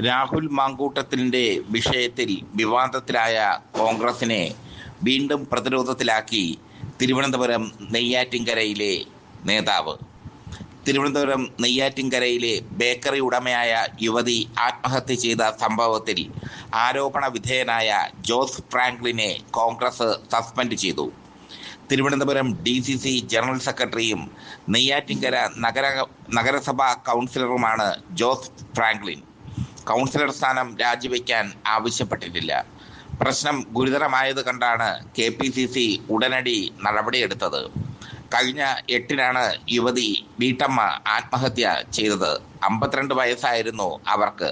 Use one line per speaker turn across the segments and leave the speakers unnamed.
രാഹുൽ മാങ്കൂട്ടത്തിന്റെ വിഷയത്തിൽ വിവാദത്തിലായ കോൺഗ്രസിനെ വീണ്ടും പ്രതിരോധത്തിലാക്കി തിരുവനന്തപുരം നെയ്യാറ്റിൻകരയിലെ നേതാവ്. തിരുവനന്തപുരം നെയ്യാറ്റിൻകരയിലെ ബേക്കറി ഉടമയായ യുവതി ആത്മഹത്യ ചെയ്ത സംഭവത്തിൽ ആരോപണ വിധേയനായ ജോസ് ഫ്രാങ്ക്ലിനെ കോൺഗ്രസ് സസ്പെൻഡ് ചെയ്തു. Thiruvananthapuram D C C general സെക്രട്ടറിയും നെയ്യാറ്റിൻകര നഗര നഗരസഭാ കൗൺസിലറുമാണ് ജോസ് ഫ്രാങ്ക്ലിൻ. കൗൺസിലർ സ്ഥാനം രാജിവെക്കാൻ ആവശ്യപ്പെട്ടിട്ടില്ല. പ്രശ്നം ഗുരുതരമായത് കണ്ടാണ് കെ പി സി സി ഉടനടി നടപടിയെടുത്തത്. കഴിഞ്ഞ എട്ടിനാണ് യുവതി വീട്ടമ്മ ആത്മഹത്യ ചെയ്തത്. അമ്പത്തിരണ്ട് വയസ്സായിരുന്നു അവർക്ക്.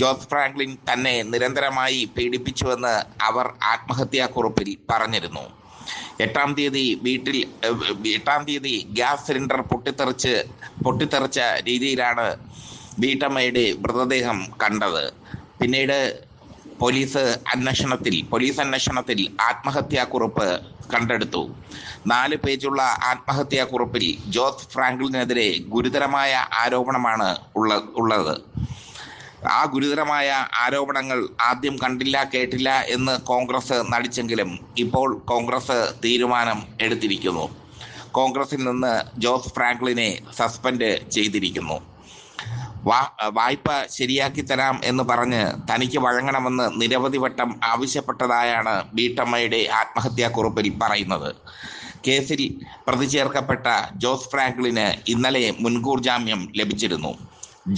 ജോസ് ഫ്രാങ്ക്ലിൻ തന്നെ നിരന്തരമായി പീഡിപ്പിച്ചുവെന്ന് അവർ ആത്മഹത്യാക്കുറിപ്പിൽ പറഞ്ഞിരുന്നു. എട്ടാം തീയതി വീട്ടിൽ എട്ടാം തീയതി ഗ്യാസ് സിലിണ്ടർ പൊട്ടിത്തെറിച്ച് പൊട്ടിത്തെറിച്ച രീതിയിലാണ് വീട്ടമ്മയുടെ മൃതദേഹം കണ്ടത്. പിന്നീട് പോലീസ് അന്വേഷണത്തിൽ പോലീസ് അന്വേഷണത്തിൽ ആത്മഹത്യാക്കുറിപ്പ് കണ്ടെടുത്തു. നാല് പേജുള്ള ആത്മഹത്യാക്കുറിപ്പിൽ ജോസ് ഫ്രാങ്ക്ലിനെതിരെ ഗുരുതരമായ ആരോപണമാണ് ഉള്ള ഉള്ളത്. ആ ഗുരുതരമായ ആരോപണങ്ങൾ ആദ്യം കണ്ടില്ല കേട്ടില്ല എന്ന് കോൺഗ്രസ് നടിച്ചെങ്കിലും ഇപ്പോൾ കോൺഗ്രസ് തീരുമാനം എടുത്തിരിക്കുന്നു. കോൺഗ്രസിൽ നിന്ന് ജോസ് ഫ്രാങ്ക്ലിനെ സസ്പെൻഡ് ചെയ്തിരിക്കുന്നു. വായ്പ ശരിയാക്കി തരാം എന്ന് പറഞ്ഞ് തനിക്ക് വഴങ്ങണമെന്ന് നിരവധി വട്ടം ആവശ്യപ്പെട്ടതായാണ് വീട്ടമ്മയുടെ ആത്മഹത്യാക്കുറിപ്പിൽ പറയുന്നത്. കേസിൽ പ്രതി ചേർക്കപ്പെട്ട ജോസ് ഫ്രാങ്ക്ലിന് ഇന്നലെ മുൻകൂർ ജാമ്യം ലഭിച്ചിരുന്നു.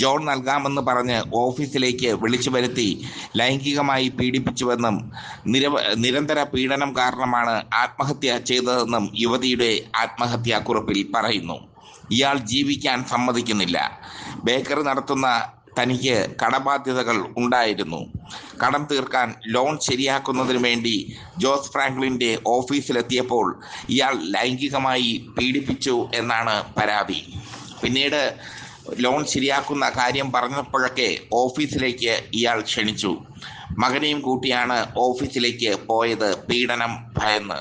ജോൺ നൽകാമെന്ന് പറഞ്ഞ് ഓഫീസിലേക്ക് വിളിച്ചു വരുത്തി ലൈംഗികമായി പീഡിപ്പിച്ചുവെന്നും നിരവ നിരന്തര പീഡനം കാരണമാണ് ആത്മഹത്യ ചെയ്തതെന്നും യുവതിയുടെ ആത്മഹത്യാക്കുറിപ്പിൽ പറയുന്നു. ഇയാൾ ജീവിക്കാൻ സമ്മതിക്കുന്നില്ല. ബേക്കറി നടത്തുന്ന തനിക്ക് കടബാധ്യതകൾ ഉണ്ടായിരുന്നു. കടം തീർക്കാൻ ലോൺ ശരിയാക്കുന്നതിന് വേണ്ടി ജോസ് ഫ്രാങ്ക്ലിന്റെ ഓഫീസിലെത്തിയപ്പോൾ ഇയാൾ ലൈംഗികമായി പീഡിപ്പിച്ചു എന്നാണ് പരാതി. പിന്നീട് ലോൺ ശരിയാക്കുന്ന കാര്യം പറഞ്ഞപ്പോഴൊക്കെ ഓഫീസിലേക്ക് ഇയാൾ ക്ഷണിച്ചു. മകനെയും കൂട്ടിയാണ് ഓഫീസിലേക്ക് പോയത് പീഡനം ഭയന്ന്.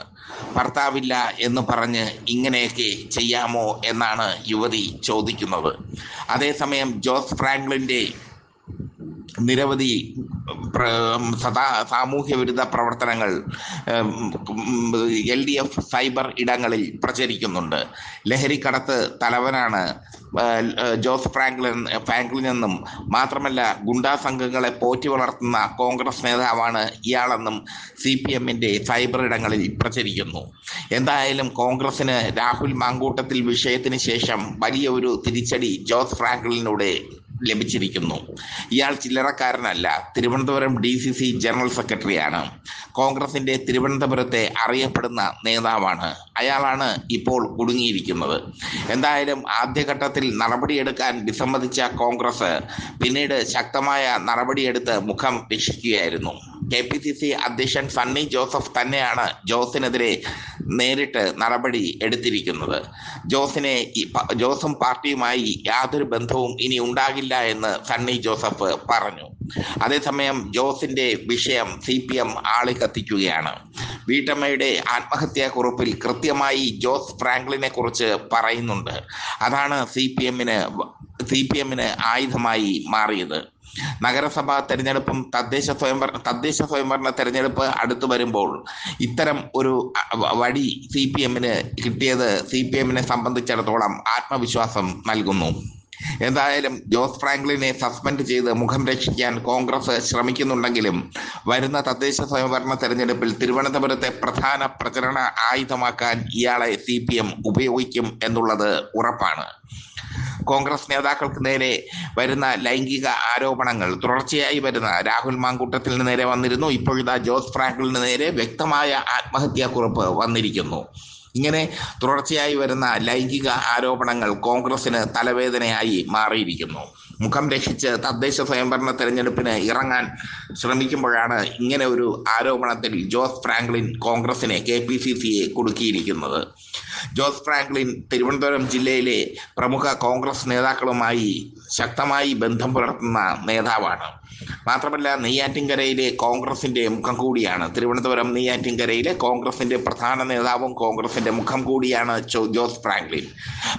ഭർത്താവില്ല എന്ന് പറഞ്ഞ് ഇങ്ങനെയൊക്കെ ചെയ്യാമോ എന്നാണ് യുവതി ചോദിക്കുന്നത്. അതേസമയം ജോസ് ഫ്രാങ്ക്ലിന്റെ നിരവധി സദാ സാമൂഹ്യ വിരുദ്ധ പ്രവർത്തനങ്ങൾ എൽ ഡി എഫ് സൈബർ ഇടങ്ങളിൽ പ്രചരിക്കുന്നുണ്ട്. ലഹരിക്കടത്ത് തലവനാണ് ആ, ജോസ് ഫ്രാങ്ക്ലിൻ ഫ്രാങ്ക്ലിൻ എന്നും മാത്രമല്ല ഗുണ്ടാ സംഘങ്ങളെ പോറ്റി വളർത്തുന്ന കോൺഗ്രസ് നേതാവാണ് ഇയാളെന്നും സി പി എമ്മിന്റെ സൈബർ ഇടങ്ങളിൽ പ്രചരിക്കുന്നു. എന്തായാലും കോൺഗ്രസിന് രാഹുൽ മാങ്കൂട്ടത്തിൽ വിഷയത്തിന് ശേഷം വലിയ ഒരു തിരിച്ചടി ജോസ് ഫ്രാങ്ക്ലിനൂടെ ലഭിച്ചിരിക്കുന്നു. ഇയാൾ ചില്ലറക്കാരനല്ല Thiruvananthapuram D C C general സെക്രട്ടറിയാണ്. കോൺഗ്രസിന്റെ തിരുവനന്തപുരത്തെ അറിയപ്പെടുന്ന നേതാവാണ് അയാളാണ് ഇപ്പോൾ കുടുങ്ങിയിരിക്കുന്നത്. എന്തായാലും ആദ്യഘട്ടത്തിൽ നടപടിയെടുക്കാൻ വിസമ്മതിച്ച കോൺഗ്രസ് പിന്നീട് ശക്തമായ നടപടിയെടുത്ത് മുഖം രക്ഷിക്കുകയായിരുന്നു. കെ പി സി സി അധ്യക്ഷൻ സണ്ണി ജോസഫ് തന്നെയാണ് ജോസിനെതിരെ നേരിട്ട് നടപടി എടുത്തിരിക്കുന്നത്. ജോസിനെ ജോസും പാർട്ടിയുമായി യാതൊരു ബന്ധവും ഇനി ഉണ്ടാകില്ല എന്ന് സണ്ണി ജോസഫ് പറഞ്ഞു. അതേസമയം ജോസിന്റെ വിഷയം സി പി എം ആളി കത്തിക്കുകയാണ്. വീട്ടമ്മയുടെ ആത്മഹത്യാക്കുറിപ്പിൽ കൃത്യമായി ജോസ് ഫ്രാങ്ക്ലിനെ കുറിച്ച് പറയുന്നുണ്ട്. അതാണ് സി പി എമ്മിന് സി പി എമ്മിന് ആയുധമായി മാറിയത്. നഗരസഭാ തെരഞ്ഞെടുപ്പും തദ്ദേശ സ്വയംഭരണ തദ്ദേശ സ്വയംഭരണ തെരഞ്ഞെടുപ്പ് അടുത്തു വരുമ്പോൾ ഇത്തരം ഒരു വഴി സി പി എമ്മിന് കിട്ടിയത് സി പി എമ്മിനെ സംബന്ധിച്ചിടത്തോളം ആത്മവിശ്വാസം നൽകുന്നു. എന്തായാലും ജോസ് ഫ്രാങ്ക്ലിനെ സസ്പെൻഡ് ചെയ്ത് മുഖം രക്ഷിക്കാൻ കോൺഗ്രസ് ശ്രമിക്കുന്നുണ്ടെങ്കിലും വരുന്ന തദ്ദേശ സ്വയംഭരണ തെരഞ്ഞെടുപ്പിൽ തിരുവനന്തപുരത്തെ പ്രധാന പ്രചരണ ആയുധമാക്കാൻ ഇയാളെ സി പി എം ഉപയോഗിക്കും എന്നുള്ളത് ഉറപ്പാണ്. കോൺഗ്രസ് നേതാക്കൾക്ക് നേരെ വരുന്ന ലൈംഗിക ആരോപണങ്ങൾ തുടർച്ചയായി വരുന്ന രാഹുൽ മാങ്കൂട്ടത്തിന് നേരെ വന്നിരുന്നു. ഇപ്പോഴത്തെ ജോസ് ഫ്രാങ്ക്ലിന് നേരെ വ്യക്തമായ ആത്മഹത്യാക്കുറിപ്പ് വന്നിരിക്കുന്നു. ഇങ്ങനെ തുടർച്ചയായി വരുന്ന ലൈംഗിക ആരോപണങ്ങൾ കോൺഗ്രസിന് തലവേദനയായി മാറിയിരിക്കുന്നു. മുഖം രക്ഷിച്ച് തദ്ദേശ സ്വയംഭരണ തെരഞ്ഞെടുപ്പിന് ഇറങ്ങാൻ ശ്രമിക്കുമ്പോഴാണ് ഇങ്ങനെ ഒരു ആരോപണത്തിൽ ജോസ് ഫ്രാങ്ക്ലിൻ കോൺഗ്രസിനെ കെ പി സി സിയെ കുടുക്കിയിരിക്കുന്നത്. ജോസ് ഫ്രാങ്ക്ലിൻ തിരുവനന്തപുരം ജില്ലയിലെ പ്രമുഖ കോൺഗ്രസ് നേതാക്കളുമായി ശക്തമായി ബന്ധം പുലർത്തുന്ന നേതാവാണ്. മാത്രമല്ല നെയ്യാറ്റിൻകരയിലെ കോൺഗ്രസിന്റെ മുഖം കൂടിയാണ് തിരുവനന്തപുരം നെയ്യാറ്റിൻകരയിലെ കോൺഗ്രസിന്റെ പ്രധാന നേതാവും കോൺഗ്രസിന്റെ മുഖം കൂടിയാണ് ജോസ് ഫ്രാങ്ക്ലിൻ.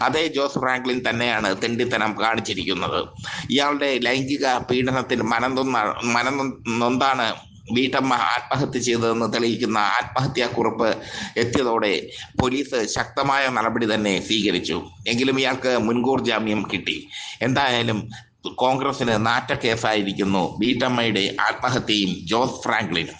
അതേ ജോസ് ഫ്രാങ്ക്ലിൻ തന്നെയാണ് തെണ്ടിത്തനം കാണിച്ചിരിക്കുന്നത്. ഇയാളുടെ ലൈംഗിക പീഡനത്തിൽ മനം നൊന്ന മനം നൊന്താണ് വീട്ടമ്മ ആത്മഹത്യ ചെയ്തതെന്ന് തെളിയിക്കുന്ന ആത്മഹത്യാക്കുറിപ്പ് എത്തിയതോടെ പോലീസ് ശക്തമായ നടപടി തന്നെ സ്വീകരിച്ചു. എങ്കിലും ഇയാൾക്ക് മുൻകൂർ ജാമ്യം കിട്ടി. എന്തായാലും കോൺഗ്രസിന് നാറ്റക്കേസായിരിക്കുന്നു വീട്ടമ്മയുടെ ആത്മഹത്യയും ജോസ് ഫ്രാങ്ക്ലിനും